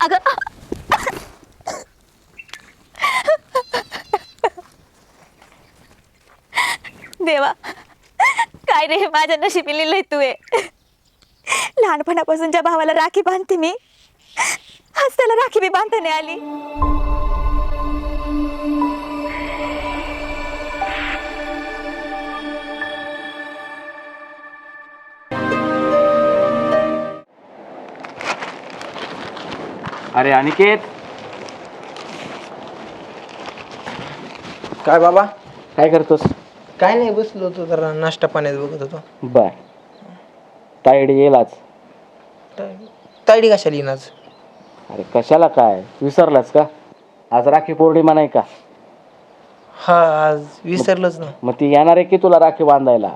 अगं. देवा काय रे माझ्या नशिबी लिहिलंय तू हे? लहानपणापासून ज्या भावाला राखी बांधते मी. आज त्याला राखी बी बांधता नाही आली. अरे अनिकेत. काय बाबा? काय करतोस? काय नाही बसलो होतो जरा नाश्ता पाण्यात बघत होतो. बर. तायडी येईल आज? ता- तायडी कशाला येईन आज? अरे कशाला काय? विसरलास का? आज राखी पौर्णिमा नाही का? हा आज विसरलोच ना. मग ती येणार आहे की तुला राखी बांधायला?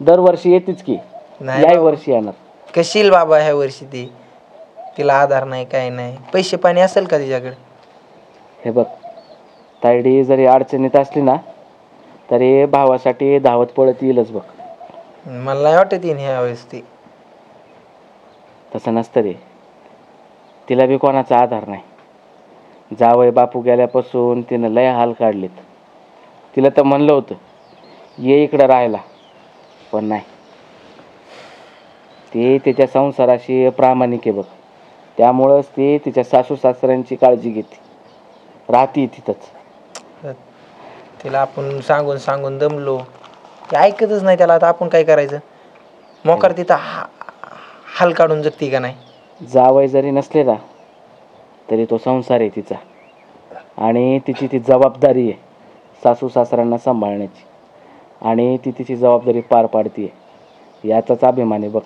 दरवर्षी येतीच की. नाही याही. वर्षी येणार. कशील बाबा ह्या वर्षी ती? तिला आधार नाही काय नाही. पैसे पाणी असेल का तिच्याकडे? हे बघ तायडी जरी अडचणीत असली ना तरी भावासाठी धावत पळत येईलच बघ. मला नाही वाटत येईन ह्या वेळेस ती. तसं नसतं रे. तिला बी कोणाचा आधार नाही. जावय बापू गेल्यापासून तिनं लय हाल काढलेत. तिला तर म्हणलं होतं ये इकडं राहायला. पण नाही. ते तिच्या संसाराशी प्रामाणिक आहे बघ. त्यामुळंच ती तिच्या सासू सासऱ्यांची काळजी घेते. राहते तिथंच. तिला आपण सांगून सांगून दमलो. ते ऐकतच नाही त्याला. आता आपण काय करायचं? मोकार तिथं हा हाल काढून जगती का नाही? जावय जरी नसले ना तरी तो संसार आहे तिचा. आणि तिची ती जबाबदारी आहे सासू सासऱ्यांना सांभाळण्याची. आणि ती तिची जबाबदारी पार पाडते याचाच अभिमान आहे बघ.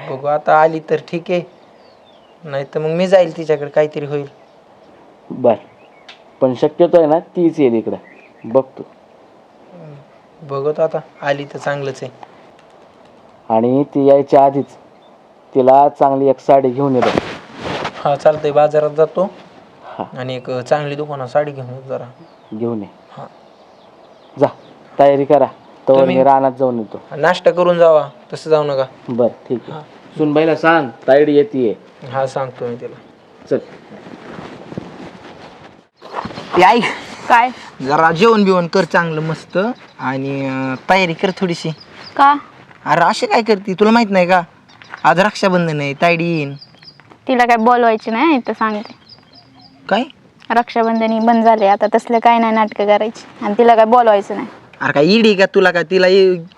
बघू आता आली तर ठीक आहे. नाही तर मग मी जाईल तिच्याकडे काहीतरी होईल. बर. पण शक्यतो आहे ना तीच येईल इकडं. बघ तू बघतो आता. आली तर चांगलंच आहे. आणि ती यायच्या आधीच. तिला चांगली एक साडी घेऊन ये बघ हा चालतंय. बाजारात जातो. हा. आणि एक चांगली दुकानात साडी घेऊन येतो जरा. घेऊन ये. हा. जा. तयारी करा. तर तुम्ही- मी रानात जाऊन येतो. नाश्ता करून जावा. तसं जाऊ नका. बर ठीक आहे. सुनबाईला सांग तायडी येते हा सांगतो मी तिला. चल. ते ऐक काय? जरा जेवण बिवण कर चांगलं मस्त. आणि अं, तयारी कर थोडीशी. का? अरे असे काय करते? तुला माहीत नाही का? आज रक्षाबंधन आहे तायडी येईन. तिला काय बोलवायची नाही तर सांगते. काय? रक्षाबंधन ही बंद झाले आता तसले काय नाही नाटकं करायची. आणि तिला काय बोलवायचं नाही. अरे काय इडी का तुला काय? तिला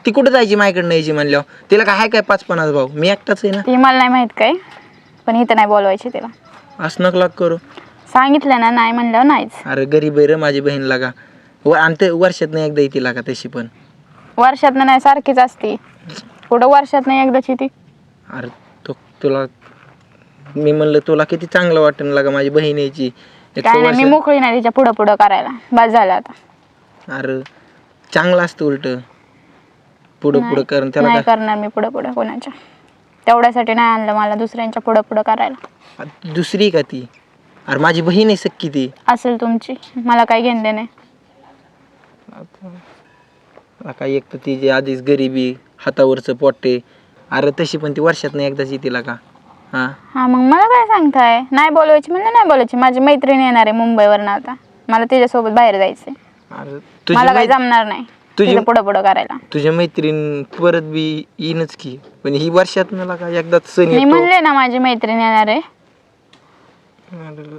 ती कुठं जायची? माझ्याकडनं यायची म्हणल्यावर. तिला काय हाय काय पाच पन्नास भाऊ? मी एकटाच आहे ना. ती मला नाही माहीत काय पण इथं नाही बोलवायची तिला. असं नक लाग करू. सांगितलं ना नाही म्हणल्यावर नाहीच. अरे गरीब आहे रे माझी बहीण लागा. व आणि ते वर्षात नाही एकदा येते लागा तशी पण. वर्षात नाही सारखीच असती. पुढं वर्षात नाही एकदाची ती अरे तो तुला मी म्हणलं तुला किती चांगलं वाटेल लागा माझी बहीण यायची. एक काय नाही मी वर्षात- मोकळी नाही तिच्या पुढं पुढं करायला. बस झालं आता. अरे चांगलं असतं उलट. पुढं पुढं करून त्याला नाही काय? करणार मी पुढं पुढं कोणाच्या. तेवढ्यासाठी नाही आणलं मला दुसऱ्यांच्या पुढं पुढं करायला. आ, दुसरी का ती? अरे माझी बहीण आहे सक्की ती. असेल तुमची. मला काय घेणं देणे काय एक तर तिची आधीच गरिबी हातावरचं पोटे अरे तशी पण ती वर्षात नाही एकदाच येते लागा हा? हा मग मला काय सांगताय? नाही बोलवायची म्हणजे नाही बोलायची माझी मैत्रीण येणार आहे मुंबईवरनं आता. मला तिच्यासोबत बाहेर जायचंय. अरे तुझी मला काय मै- जमणार नाही. तुझी- तुझं पुढं पुढं करायला. तुझ्या मैत्रीण परत बी येईनच की. पण ही वर्षात मला का एकदाच सण मी येतो. म्हणले ना माझी मैत्रीण येणार आहे. अरे,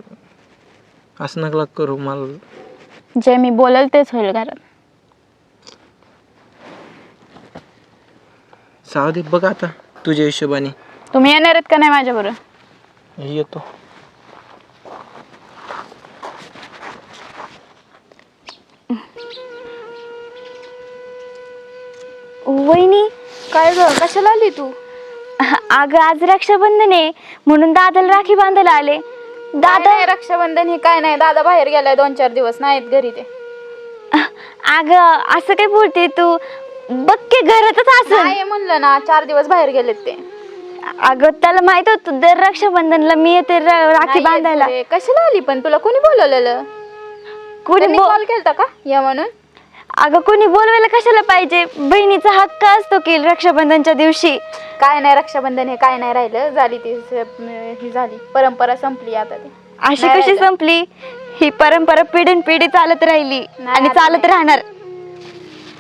असं नकला करू मला जे मी बोलल तेच होईल घरात सावधी बघ आता तुझ्या हिशोबाने. तुम्ही येणार आहेत का नाही माझ्या बरोबर येतो. वहिनी काय ग कशाला आली तू? अगं आज रक्षाबंधन आहे म्हणून दादाला राखी बांधायला आले. दादा दादा रक्षाबंधन हे काय नाही दादा बाहेर गेलाय दोन चार दिवस नाहीत घरी ते. अगं असं काय बोलते तू? बघ की घरातच असं नाही म्हणलं ना चार दिवस बाहेर गेलेत ते. अगं त्याला माहीत होतं दर रक्षाबंधनला मी येते र- राखी बांधायला. कशाला आली पण तुला? कोणी बोलवलेलं? कोणी त्यांनी बो- कॉल केलता का? या म्हणून? अगं कोणी बोलवायला कशाला पाहिजे? बहिणीचा हक्क असतो की रक्षाबंधनच्या दिवशी. काय नाही रक्षाबंधन हे काय नाही राहिलं. झाली ती स- ही झाली. परंपरा संपली आता ती. अशी नाही कशी राहिलं. संपली? ही परंपरा पिढीन पिढी चालत राहिली नाही आणि आता चालत नाही. राहणार.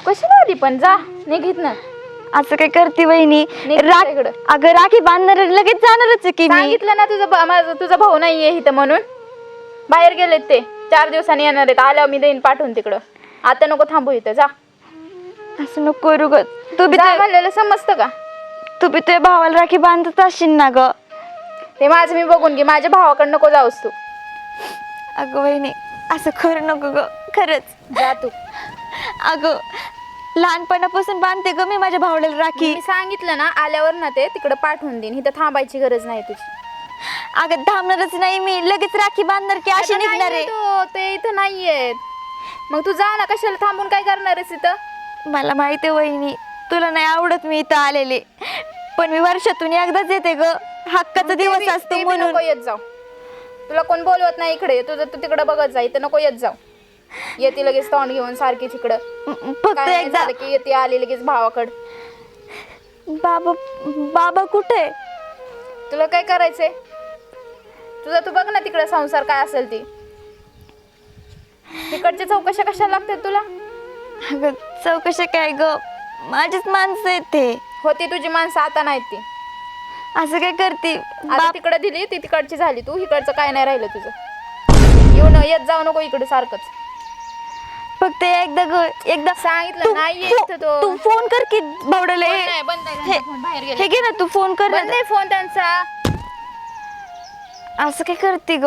कशी झाली पण? जा निघित ना असं काय करते वहिनी? निघ रा- इकडं. अगं राखी बांधणार लगेच जाणारच आहे की मी. सांगितलं ना तुझा भा- माझा तुझा भाऊ नाहीये इथं म्हणून. बाहेर गेलेत ते. चार दिवसांनी येणार आहेत. आल्यावर मी देईन पाठवून तिकडं. आता नको थांबू इथं जा. असं नको करू ग. तू बी जा तुझ्या- म्हणलेलं समजतं का? तू बी तुझ्या भावाला राखी बांधत असशील ना ग. ते माझं मी बघून घे माझ्या भावाकडे नको जाऊस तू. अगं वहिनी असं खरं नको ग खरंच. जा तू. अगं लहानपणापासून बांधते ग मी माझ्या भावाला राखी. मी सांगितलं ना आल्यावर ना ते तिकडं पाठवून देईन इथं थांबायची गरज नाही तुझी. अगं थांबणारच नाही मी लगेच राखी बांधणार की अशी आता निघणार आहे. तो, ते इथं नाहीयेत. मग तू जा ना कशाला थांबून काय करणार आहेस इथं? मला माहिती आहे वहिनी तुला नाही आवडत मी इथं आलेले. पण मी वर्षातून एकदाच येते ग. हक्काचा ते दिवस बी- असतो बी म्हणून. नको येत जाऊ. तुला कोण बोलवत नाही इकडे. तुझं तू तिकडे बघत जा इथं नको येत जाऊ. येते लगेच तोंड घेऊन सारखी तिकडं. म- फक्त काय नाही एकदा झालं की येते आली लगेच भावाकड. बाबा बाबा कुठे? तुला काय करायचंय? तुझा तू बघ ना तिकडे संसार काय असेल ती. तिकडच्या चौकशा कशाला लागतात तुला? अगं चौकशी काय ग? माझीच माणसं आहेत ते. होती तुझी माणसं आता नाहीत ती. असं काय करते? आता बाप तिकडे दिली ती तिकडची झाली. तू इकडचं काय नाही राहिलं तुझं. येऊन येत जाऊ नको इकडे सारखंच. फक्त एकदा ग एकदा सांगितलं तू- नाही तू- येत तो. तू फोन कर की भावड्याला फोन हे- नाही, बंद आहे हे- त्यांचा फोन, बाहेर गेले. हे घे ना तू फोन कर बंद ना. आहे फोन त्यांचा. असं काय करते ग?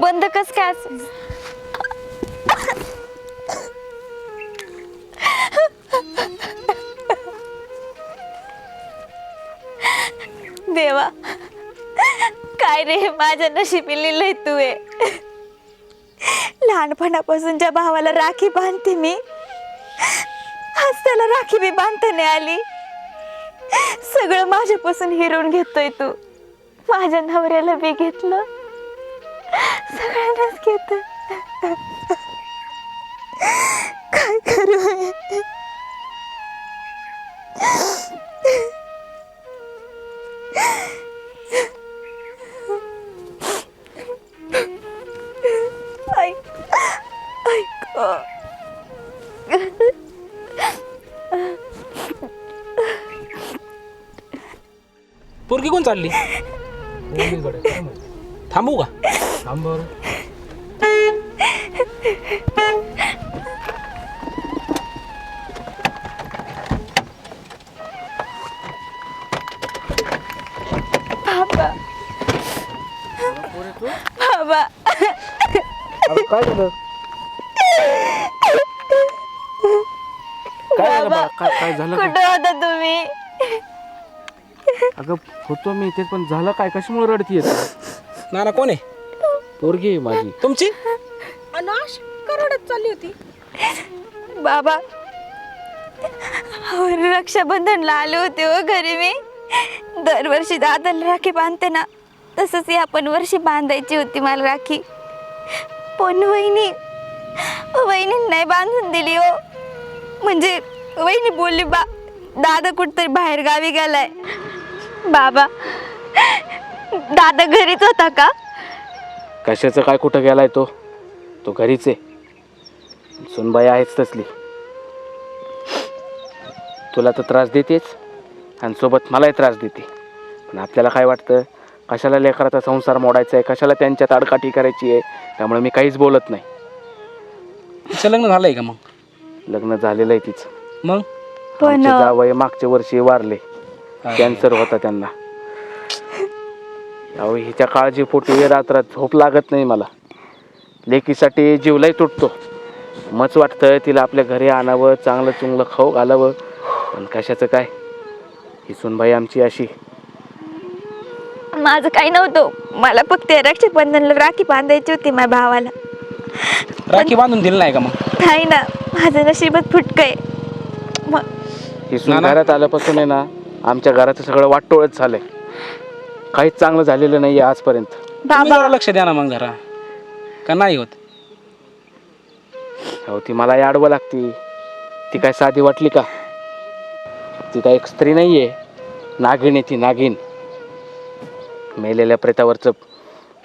बंद कस काय असं? देवा. काय रे माझ्या नशिबी लिहिलंय तू हे. लहानपणापासून ज्या भावाला राखी बांधते मी आज त्याला राखी बी बांधता नाही आली. सगळं माझ्यापासून हिरवून घेतोय तू. माझ्या नवऱ्याला बी घेतलं. सगळ्यांनाच घेत काय करू पोरगी कोण चालली? थांबू का? थांब बरं. काय झालं? काय झालं बा काय काय झालं काय? कुठं होता तुम्ही? अगं होतो मी इथे पण झालं काय? कशामुळे रडतीये तू? नाना कोण आहे? पोरगी आहे माझी. तुमची? बाबा अहो, रक्षाबंधनला आले होते हो घरी मी. दरवर्षी दादाला राखी बांधते ना तसंच या पण वर्षी बांधायची होती मला राखी. पण वहिनी वहिनींना नाही बांधून दिली हो. म्हणजे वहिनी बोलली बा दादा कुठतरी बाहेर गावी गेलाय. बाबा दादा घरीच होता का? कशाचं काय कुठं गेलाय तो? तो घरीच आहे. सुनबाई आहेच तसली. तुला तर त्रास देतेच आणि सोबत मलाही त्रास देते. पण आपल्याला काय वाटतं? कशाला लेकराचा संसार मोडायचा आहे कशाला त्यांच्यात आडकाठी करायची आहे त्यामुळे मी काहीच बोलत नाही. तिचं लग्न झालंय का मग? लग्न झालेलं आहे तिचं. मग? पण आमचे जावई मागच्या वर्षी वारले. कॅन्सर होता त्यांना. अहो हिच्या काळजीपोटी रात्रात झोप लागत नाही मला. लेकीसाठी जीवलाही तुटतो. मच वाटतं तिला आपल्या घरी आणावं चांगलं चुंगलं खाऊ घालावं. पण कशाचं काय? ही सुनबाई आमची अशी. माझं काही नव्हतं. मला फक्त या रक्षाबंधनला राखी बांधायची होती माझ्या भावाला. राखी बांधून दिली नाही का मग? नाही ना. माझं नशीबच फुटकं आहे मग ही सून नाना? घरात आल्यापासून आहे ना आमच्या घराचं सगळं वाटोळच झालंय. काहीच चांगलं झालेलं नाही आहे आजपर्यंत तुम्ही बाबा जरा लक्ष द्या ना मग जरा. का नाही होत? हो ती मला आडवं लागती. ती काय साधी वाटली का? ती काय एक स्त्री नाही आहे नागिन आहे ती नागिन. मेलेल्या प्रेतावरचं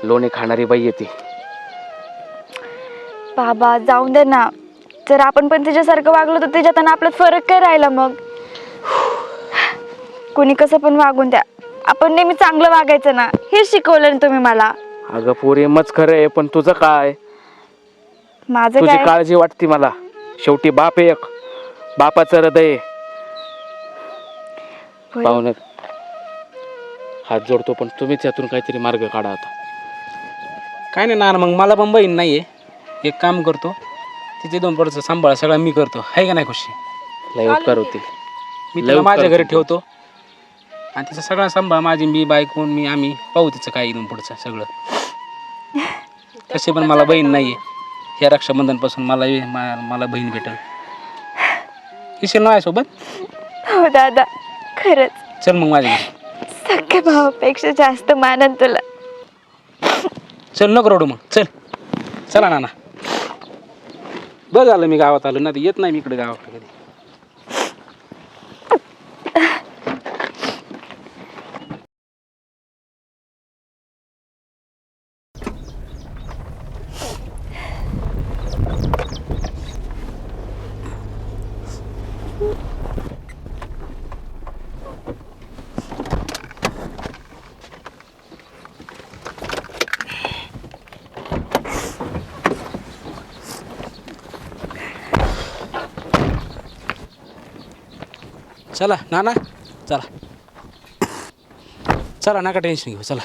लोणी खाणारी बाई येते. बाबा जाऊन दे ना. जर आपण पण तिच्यासारखं वागलो तर त्याच्यात आणि आपल्यात फरक काय राहिला मग? कोणी कसं पण वागून द्या. आपण नेहमी चांगलं वागायचं ना. हे शिकवलं ना तुम्ही मला. अगं पोरी मच खरं आहे पण तुझं काय? माझं तुझी काय? काळजी वाटते मला. शेवटी बाप एक. बापाचं हृदय आहे. हात जोडतो पण तुम्हीच यातून काहीतरी मार्ग काढा आता. काय नाही ना मग मला पण बहीण नाही आहे एक काम करतो तिचे दोन पडचं सांभाळ सगळं मी करतो. आहे का नाही खुशी? लय उपकार होतील. मी तिला माझ्या घरी. ठेवतो. आणि तिचा सगळा सांभाळ माझी मी बायकून मी आम्ही पाहू तिचं काय इथून पुढचं सगळं. तसे पण मला बहीण नाही आहे या रक्षाबंधनपासून मला मा- मला बहीण भेटेल. येशील ना सोबत हो दादा. खरंच. चल मग माझ्या घरी. सख्या भावापेक्षा जास्त मानन तुला. चल नको रडू मग. चल. चला नाना. बरं झालं मी गावात आलो. ना येत नाही मी इकडे गावाकडे कधी. चला नाना चला. चला नका टेन्शन घेऊ चला.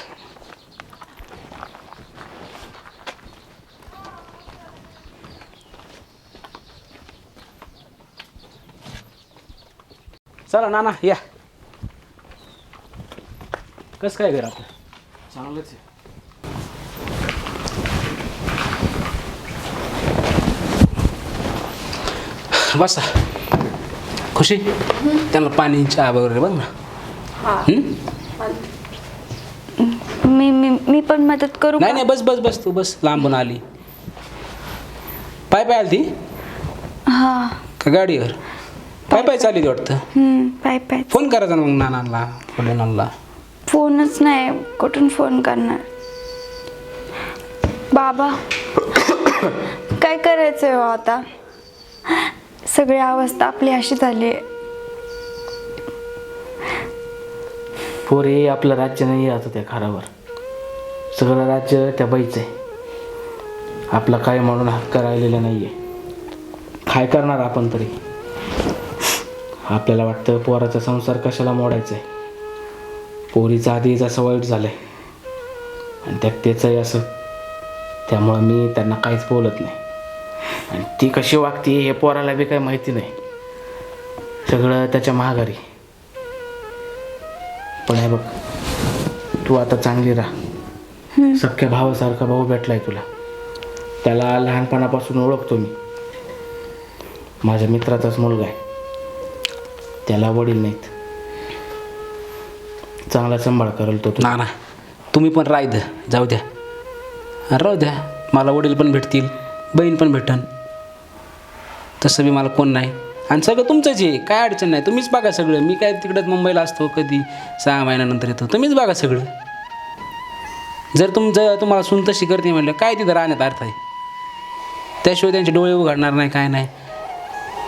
चला नाना या. कसं काय घर आपलं? चांगलंच आहे. बसा. खुशी? त्यांना पाणी चहा वगैरे बघ ना. हं? मी मी मी पण मदत करू नाही? नाही बस बस बस तू बस. लांबून आली. पाय पाय आली ती हा. का गाडीवर? पाय पाय चालली ती वाटतं? हम्म, पाय पाय. फोन करायचा ना मग नानांना वडिलांना. फोनच नाही कुठून फोन करणार? बाबा काय करायचंय हो आता? सगळी अवस्था आपली अशी झाली. पोरी आपलं राज्य नाही आहे आता त्या खारावर. सगळं राज्य त्या बाईचं आहे. आपला काय म्हणून हक्क राहिलेला नाही आहे काय करणार आपण तरी? आपल्याला वाटतं पोराचा संसार कशाला मोडायचा आहे? पोरीचा आधीच असं वाईट झालं आहे आणि त्यात त्याचंही असं. त्यामुळं मी त्यांना काहीच बोलत नाही. आणि ती कशी वागते हे पोराला बी काही माहिती नाही. सगळं त्याच्या महागारी पण हे बघ तू आता चांगली राहा. सख्या भावासारखा भाऊ भेटलाय तुला. त्याला लहानपणापासून ओळखतो मी. माझ्या मित्राचाच मुलगा आहे. त्याला वडील नाहीत. चांगला सांभाळ करेल तो तू नाना तुम्ही पण राह द्या. जाऊ द्या. राहू द्या. मला वडील पण भेटतील बहीण पण भेटन. तसं बी मला कोण नाही. आणि सगळं तुमचंच आहे. काय अडचण नाही. तुम्हीच बघा सगळं. मी काय तिकडं मुंबईला असतो कधी? सहा महिन्यानंतर येतो. तुम्हीच बघा सगळं. जर तुमचं तुम्हाला सुन तशी करते म्हणलं काय तिथं राहण्यात अर्थ आहे? त्याशिवाय त्यांचे डोळे उघडणार नाही काय नाही.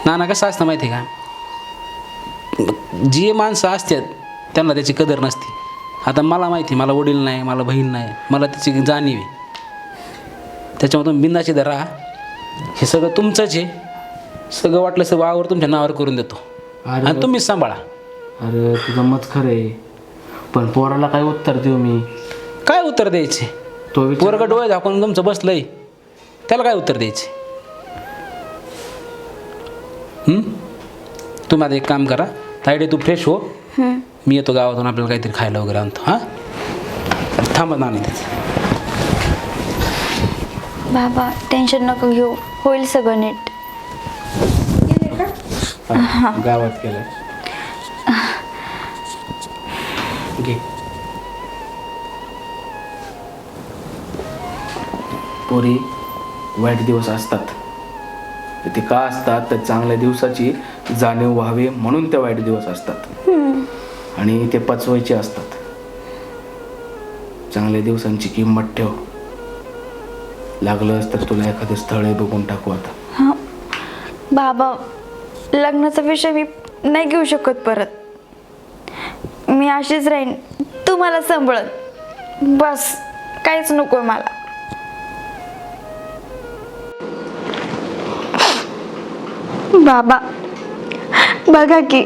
नाना कसं असतं माहिती आहे का? जी माणसं असतात त्यांना त्याची कदर नसते. आता मला माहिती मला वडील नाही मला बहीण नाही. मला त्याची जाणीव आहे. त्याच्यामधून तुम्ही बिंदाची राहा. हे सगळं तुमचंच आहे. सगळं वाटलं सगळं वावर तुमच्या नावावर करून देतो. अरे आणि तुम्हीच सांभाळा. अरे तुझं मत खरं आहे. पण पोराला काय उत्तर देऊ मी? काय उत्तर द्यायचे? तो विचार पोरगं डोळे झाकून तुमचं बसलंय. त्याला काय उत्तर द्यायचे? हं? तुम्ही आता एक काम करा. तायडे तू फ्रेश हो. मी येतो गावातून आपल्याला काहीतरी खायला वगैरे आणतो हां? थांबा त्याचं बाबा टेन्शन नको घेऊ. होईल सगळं नीट. गावात गेलं घे. पोरी वाईट दिवस असतात. ते का असतात? तर चांगल्या दिवसाची जाणीव व्हावी म्हणून त्या वाईट दिवस असतात. आणि ते पचवायचे असतात. चांगल्या दिवसांची किंमत ठेव. लागलंच तर तुला एखादं स्थळ बघून टाकू आता. हां. बाबा लग्नाचा विषय मी नाही घेऊ शकत परत. मी अशीच राहीन. तू मला सांभाळत बस. काहीच नको मला. बाबा बघा की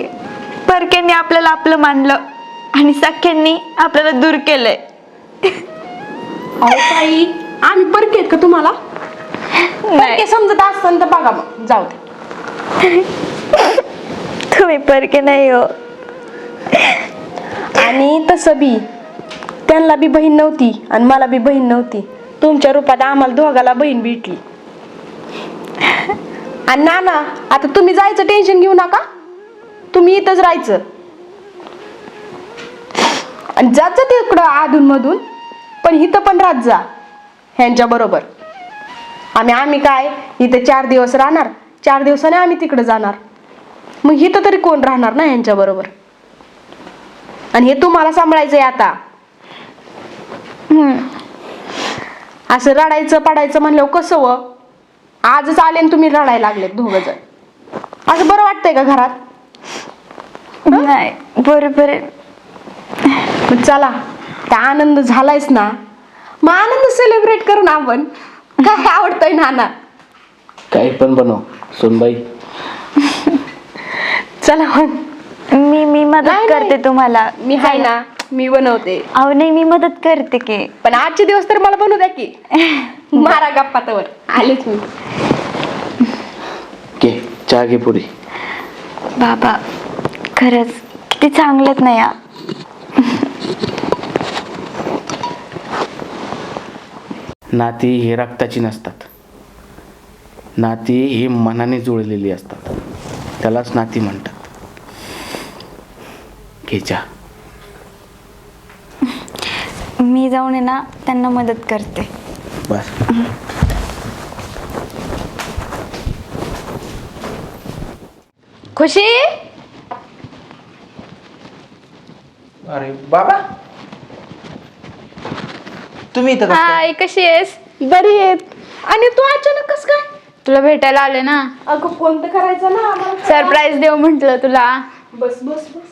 परक्यांनी आपल्याला आपलं मानलं आणि सख्यांनी आपल्याला दूर केलंय. ताई आम्ही परके आहेत का तुम्हाला? नाही. समजत असताना तर बघा मग. जाऊ दे. तुम्ही परके नाही हो. आणि तसं बी त्यांना बी बहीण नव्हती आणि मला बी बहीण नव्हती. तुमच्या रूपात आम्हाला दोघाला बहीण भेटली. आणि ना ना आता तुम्ही जायचं टेन्शन घेऊ नका. तुम्ही इथंच राहायचं. आणि जात जा तिकडं अधून मधून पण इथं पण राहत जा ह्यांच्या बरोबर. आम्ही आम्ही काय इथं चार दिवस राहणार चार दिवसाने आम्ही तिकडे जाणार. मग इथं तरी कोण राहणार ना ह्यांच्या बरोबर? आणि हे तुम्हाला सांभाळायचंय आता. असं रडायचं पडायचं म्हणल्यावर कसं व? आजच आले तुम्ही रडायला लागलेत दोघं जण. असं बरं वाटतंय का घरात? नाही बरोबर चला त्या आनंद झालायच ना? मग आनंद सेलिब्रेट करू ना आपण. काय आवडतंय नाना? काही पण बनव सोनबाई. चला मग. मी मी मदत नाही, करते. तुम्हाला. मी आहे ना मी बनवते. अहो नाही मी मदत करते की. पण आजचे दिवस तर मला बनवू द्या की. मारा गप्पा तवर. आलेच मी. घे चहा घे पुरी. बाबा खरंच किती चांगलेत ना या. नाती ही रक्ताची नसतात. नाती ही मनाने जुळलेली असतात. त्यालाच नाती म्हणतात. घे चहा मी जाऊन आहे ना त्यांना मदत करते. बस. खुशी? अरे बाबा! तुम्ही इथं कसं काय? हाय कशी आहेस? बरी आहेत. आणि तू अचानक कस काय? तुला भेटायला आले ना. अगं कोणतं करायचं ना आम्हाला? सरप्राईज देऊ म्हंटल तुला. बस बस बस.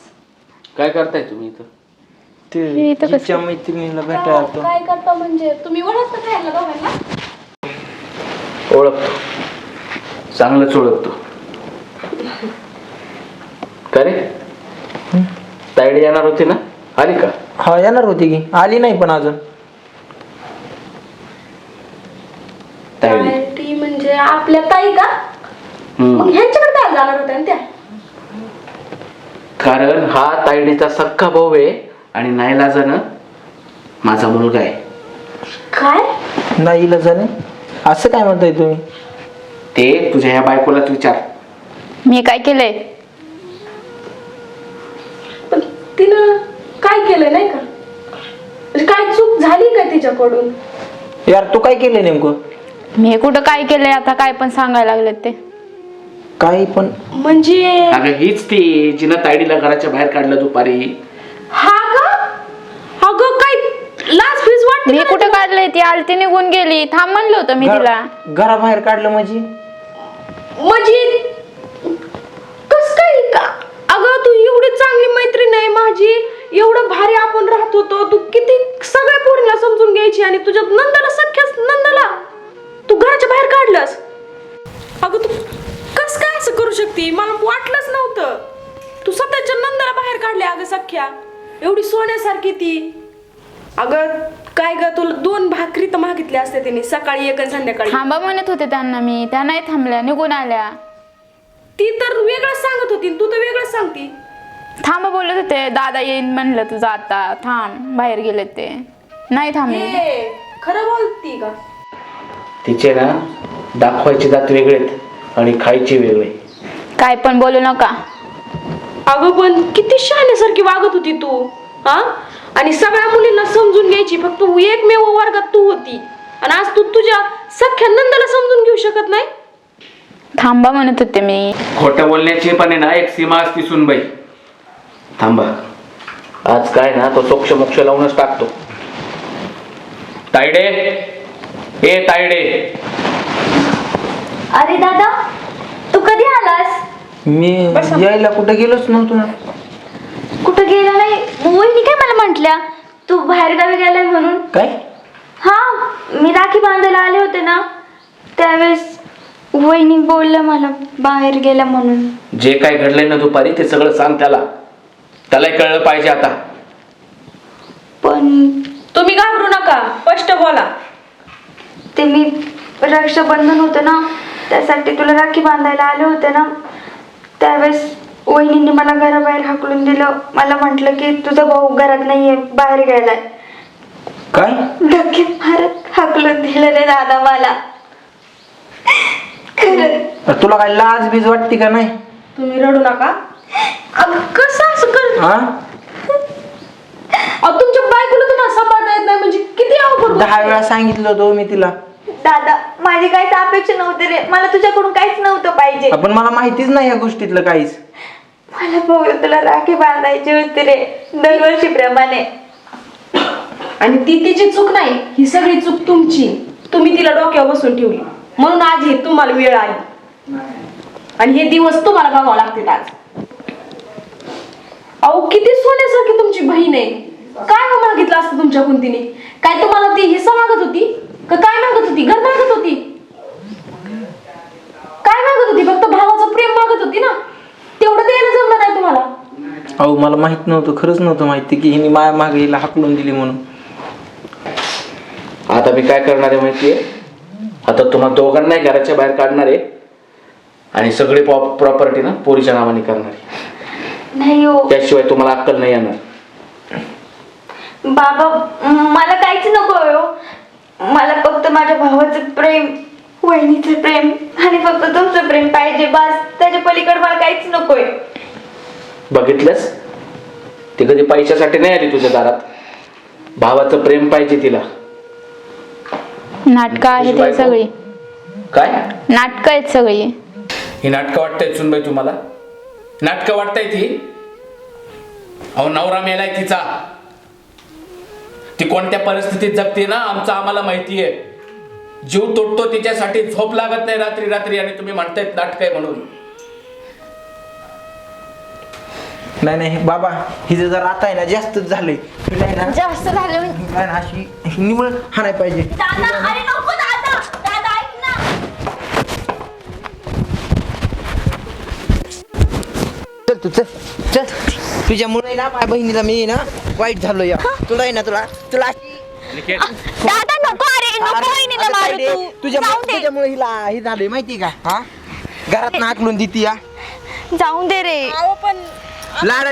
काय करताय तुम्ही इथं? ते इथं कसं? जिच्या मैत्रिणीला भेटायला आलतो. काय करता म्हणजे? तुम्ही ओळखता काय यांना दोघांना? ओळखतो. चांगलंच ओळखतो. का रे? तायडी येणार होती ना? आली का? हा येणार होती की. आली नाही पण अजून. तायडी. ती म्हणजे आपल्या ताई का? हम्म. मग ह्यांच्याकडे काय जाणार होत्या ना त्या? कारण हा तायडीचा सख्खा भाऊ आहे आणि नाईलाजानं माझा मुलगा आहे. काय? नाही झाले असं काय म्हणताय तुम्ही? ते तुझ्या ह्या बायकोलाच विचार. मी काय केलंय? पण तिनं काय केलं नाही का? म्हणजे काय चूक झाली का तिच्याकडून? यार तू काय केलं नेमकं? मी कुठं काय केलंय आता काय पण सांगायला लागलेत ते. काही पण. म्हणजे अगं हीच ती जिनं तायडीला घराच्या बाहेर काढलं दुपारी. हा का अगं काय लाज फीज वाटते मी का कुठं काढलंय? ती आलती निघून गेली. थांब म्हणलं होतं मी तिला. घरा- घराबाहेर काढलं म्हणजे? म्हणजे कस काय का? अगं तू एवढी चांगली मैत्रीण आहे माझी. एवढं भारी आपण राहत होतो. तू किती सगळ्या पोरीला समजून घ्यायची आणि तुझ्या नंदाला सख्याच नंदाला तू घराच्या बाहेर काढलंस. अगं तू कस काय असं करू शकते? मला वाटलंच नव्हतं. तू स्वतःच्या नंदाला बाहेर काढले अगं सख्या. एवढी सोन्यासारखी ती. अगं काय ग तुला दोन भाकरी तर मागितल्या असते तिने सकाळी एक आणि संध्याकाळी. थांबा म्हणत होते त्यांना मी. त्या नाही थांबल्या निघून आल्या. ती तर वेगळंच सांगत होती तू तर वेगळंच सांगती. थांबा बोलत होते दादा येईन म्हणलं तुझं आता. थांब बाहेर गेले ते. नाही थांबले. ए, खरं बोलती का? तिचे ना दाखवायचे दात वेगळेत. आणि खायचे वेगळे काय पण बोलू नका. अगं पण किती शहाण्यासारखी वागत होती तू हा? आणि सगळ्या मुलींना समजून घ्यायची फक्त तू एकमेव वर्गात तू होती. आणि आज तू तुझ्या सख्या नंदाला समजून घेऊ शकत नाही? थांबा म्हणत होते मी. खोटं बोलण्याची पण आहे ना एक सीमा असती सुनबाई. थांबा. आज काय ना तो सोक्ष मोक्ष लावूनच टाकतो. तायडे. ए तायडे. अरे दादा तू कधी आलास? मी यायला कुठं गेलोच नव्हतो ना कुठं गेला नाही? वहिनी काय मला म्हटल्या? तू बाहेर गावी गेलाय म्हणून? काय? हा मी राखी बांधायला आले होते ना त्यावेळेस वहिनी बोलल्या मला बाहेर गेल्या म्हणून. जे काय घडलंय ना दुपारी ते सगळं सांग त्याला. त्यालाही कळलं पाहिजे आता. पण तुम्ही घाबरू नका स्पष्ट बोला. ते मी रक्षाबंधन होतं ना त्यासाठी तुला राखी बांधायला आले होते ना? त्यावेळेस वहिनींनी मला घराबाहेर हाकलून दिलं. मला म्हटलं की तुझा भाऊ घरात नाहीये बाहेर गेलाय. काय? धक्के मारत हाकलून दिलं रे दादा मला. खरंच. अरे तुला काय लाज बीज वाटते का नाही? तुम्ही रडू नका. अगं, कसं असं कर हा? अहो, तुमच्या बायकोला तुम्हाला सांभाळता येत नाही म्हणजे किती अवघड दहा वेळा सांगितलं होतं मी तिला. दादा माझी काहीच अपेक्षा नव्हती रे. मला तुझ्याकडून काहीच नव्हतं पाहिजे. आपण मला माहितीच नाही या गोष्टीतलं काहीच. मला भाऊ तुला राखी बांधायची होती रे दरवर्षीप्रमाणे. आणि ती तिची चूक नाही ही सगळी चूक तुमची. तुम्ही तिला डोक्यावर बसून ठेवली. म्हणून आज हे तुम्हाला वेळ आली आणि हे दिवस तुम्हाला बघावं लागतील आज. अहो किती सोन्यासारखी तुमची बहीण आहे. काय मग मागितलं असतं तुमच्याकडून तिने? काय तुम्हाला ती हिस्सा मागत होती? का काय मागत होती? घर मागत होती. काय मागत होती? फक्त भावाचं प्रेम मागत होती ना? तेवढं द्यायला जमलं नाही तुम्हाला. अहो मला माहीत नव्हतं खरंच नव्हतं माहिती की हिने माया मागे हिला हाकलून दिली म्हणून. आता मी काय करणार आहे माहितीये? आता तुम्हाला दोघांनाही घराच्या बाहेर काढणार आहे आणि सगळी प्रॉपर्टी ना पोरीच्या नावाने करणार आहे. नाही हो. त्याशिवाय तुम्हाला अक्कल नाही येणार. बाबा मला काहीच नको हो. मला फक्त माझ्या भावाचं प्रेम वहिनीचं प्रेम आणि फक्त तुमचं प्रेम पाहिजे बस. त्याच्या पलीकडे मला काहीच नकोय. बघितलंस? ती कधी पैशासाठी नाही आली तुझ्या दारात. भावाचं प्रेम पाहिजे तिला. नाटकं आहेत हे? सगळी. काय? नाटकं आहेत सगळी. ही नाटकं वाटतायत सुनबाई तुम्हाला? नाटकं वाटताय ती? अहो नवरा मेलाय तिचा. ती कोणत्या परिस्थितीत जगते ना आमचं आम्हाला माहिती आहे. जीव तुटतो तिच्यासाठी झोप लागत नाही रात्री रात्री आणि तुम्ही म्हणतायत नाटक आहे म्हणून. नाही नाही बाबा हिचं जर आता आहे ना जास्तच झालंय. हिला आहे ना जास्त झालं हिला आहे ना अशी निवळ हाणाय पाहिजे. दादा अरे नको दादा दादा ऐक ना. चल तू चल चल. तुझ्यामुळे ना माझ्या बहिणीला मी ना वाईट झालो या. तुला आहे ना तुला? तुला दादा नको अरे नको वहिनीला मारू तू. तुझ्यामुळे जाऊ दे. तुझ्यामुळे हिला हे झालंय माहिती का? हा? घरात नाकलून देती या जाऊन दे रे. लाड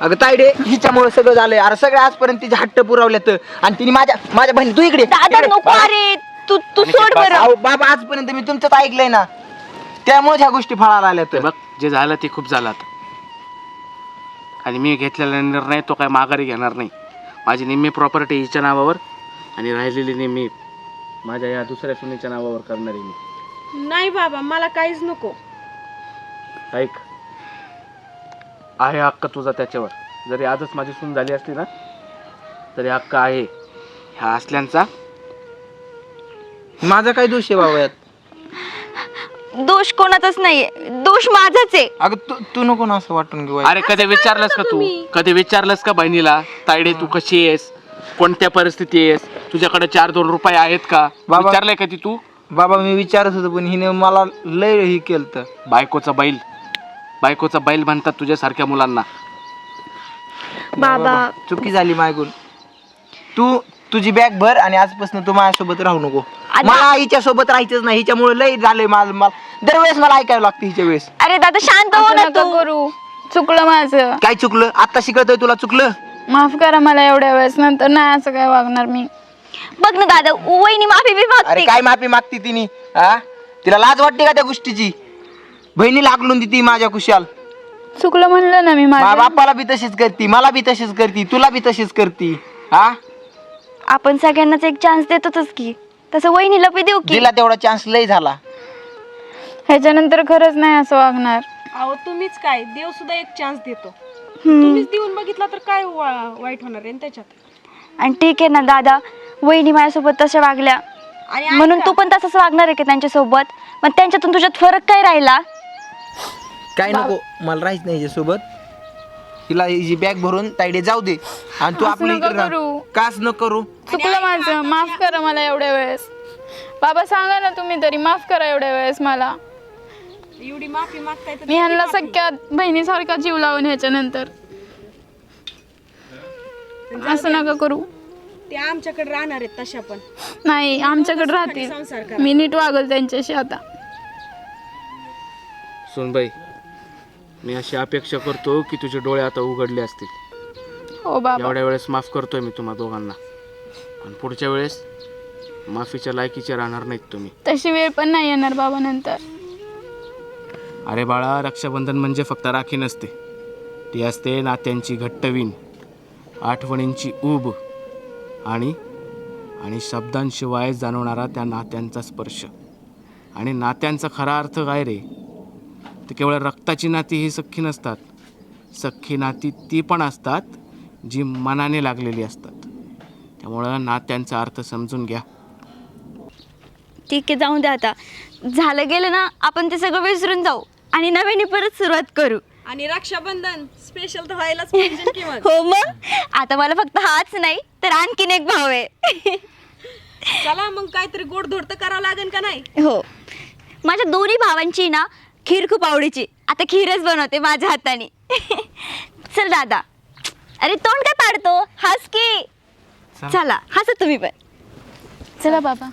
अगं तायडे हिच्यामुळे सगळं झालंय. अरे सगळे आजपर्यंत तिचे हट्ट पुरवल्यात आणि तिने माझ्या माझ्या बहिणी तू इकडे दादा इकडे. नको अरे तू तू सोड बरं. अहो, बाबा आजपर्यंत मी तुमचंच ऐकलंय ना. त्यामुळे ह्या गोष्टी फळाला आल्या ते बघ जे झालं ते खूप झालं आता. आणि मी घेतलेला निर्णय तो काय माघारी घेणार नाही. माझी निम्मी प्रॉपर्टी हिच्या नावावर आणि राहिलेली निम्मी माझ्या या दुसऱ्या सुनीच्या नावावर करणार आहे मी. नाही बाबा मला काहीच नको. ऐक. आहे हक्क तुझा त्याच्यावर. जरी आजच माझी सून झाली असती ना तरी हक्क आहे. ह्या असल्यांचा. माझा काय दोष आहे बाबा यात? दोष कोणाचाच नाहीये. दोष माझाच आहे. अगं तू तू नको ना असं वाटून घेऊ. अरे कधी विचारलंस का तू? कधी विचारलंस का बहिणीला? तायडे तू कशी आहेस? कोणत्या परिस्थिती आहेस? तुझ्याकडे चार दोन रुपये आहेत का? बाबा- विचारलंय कधी तू बाबा मी विचारत होतो पण हिने मला लय हे केलं बायकोचा बैल. बायकोचा बैल म्हणतात तुझ्यासारख्या मुलांना. बाबा. चुकी झाली मायकून तू तुझी बॅग भर आणि आजपासून तू माझ्यासोबत राहू नको. मला हिच्या सोबत राहायचंच नाही हिच्यामुळे लय झालंय मला मला. दरवेळेस मला ऐकावं लागतं हिच्या वेळेस. अरे दादा शांत हो असं ना नका तू. करू. चुकलं माझं. काय चुकलं? आता शिकवतोय तुला चुकलं? माफ करा मला एवढ्या वेळेस नंतर नाही असं काय वागणार मी. बघ ना दादा वहिनी माफी बी अरे मागते काय माफी मागती तिने? हा तिला लाज वाटते का त्या गोष्टीची? बहिणी लागलून देती माझ्या कुशाल. चुकलं म्हणलं ना मी मा माझं. बापाला बी तशीच करती मला बी तशीच करती तुला बी तशीच करती. हा आपण सगळ्यांनाच एक चान्स देतोच की. तसं वहिनीला बी देऊ की. तिला तेवढा चान्स लय झाला. ह्याच्यानंतर खरंच नाही असं वागणार. अहो तुम्हीच काय देव सुद्धा एक चान्स देतो. तुम्हीच देऊन बघितला तर काय वा- वाईट होणार आहे न त्याच्यात? आणि ठीक आहे ना दादा. वहिनी माझ्यासोबत तशा वागल्या. आणि म्हणून तू पण तसंच वागणार आहे का त्यांच्यासोबत? मग त्यांच्यातून तुझ्यात फरक काय राहिला? काय नको मला राहायच नाही सोबत हिची बॅग भरून तायडे जाऊ दे. आणि तू आपल्या नका इकडे राह. कास न करू? चुकलं माझं. माफ करा मला एवढ्या वेळेस. बाबा सांगा ना तुम्ही तरी माफ करा एवढ्या वेळेस मला. एवढी माफी मागताय तर मी ह्यांना सख्या बहिणीसारखा जीव लावून ह्याच्यानंतर. असं नका करू. ते आमच्याकडे राहणार आहेत तशा पण. नाही आमच्याकडे राहतील. मी नीट वागल त्यांच्याशी आता. सुनबाई मी अशी अपेक्षा करतो की तुझे डोळे आता उघडले असतील. हो बाबा. एवढ्या वेळेस माफ करतोय मी तुम्हा दोघांना. आणि पुढच्या वेळेस माफीच्या लायकीचे राहणार नाहीत तुम्ही. तशी वेळ पण नाही येणार बाबा नंतर अरे बाळा रक्षाबंधन म्हणजे फक्त राखी नसते. ती असते नात्यांची घट्टवीण आठवणींची ऊब आणि आणि शब्दांशिवाय जाणवणारा त्या नात्यांचा स्पर्श. आणि नात्यांचा खरा अर्थ काय रे? ते केवळ रक्ताची नाती ही सख्खी नसतात. सख्खी नाती ती पण असतात जी मनाने लागलेली असतात. त्यामुळं नात्यांचा अर्थ समजून घ्या. ठीक आहे जाऊन द्या आता. झालं गेलं ना आपण ते सगळं विसरून जाऊ आणि नव्याने परत सुरुवात करू. आणि रक्षाबंधन स्पेशल तर व्हायलाच पाहिजे हो मग. आता मला फक्त हाच नाही तर आणखीन एक भाव आहे. चला मग काहीतरी गोडधोड तर करावं लागेल का नाही? हो. माझ्या दोन्ही भावांची ना खीर खूप आवडीची. आता खीरच बनवते माझ्या हाताने. चल दादा. अरे तोंड काय पाडतो? हस की चला. हसा तुम्ही पण. चला बाबा.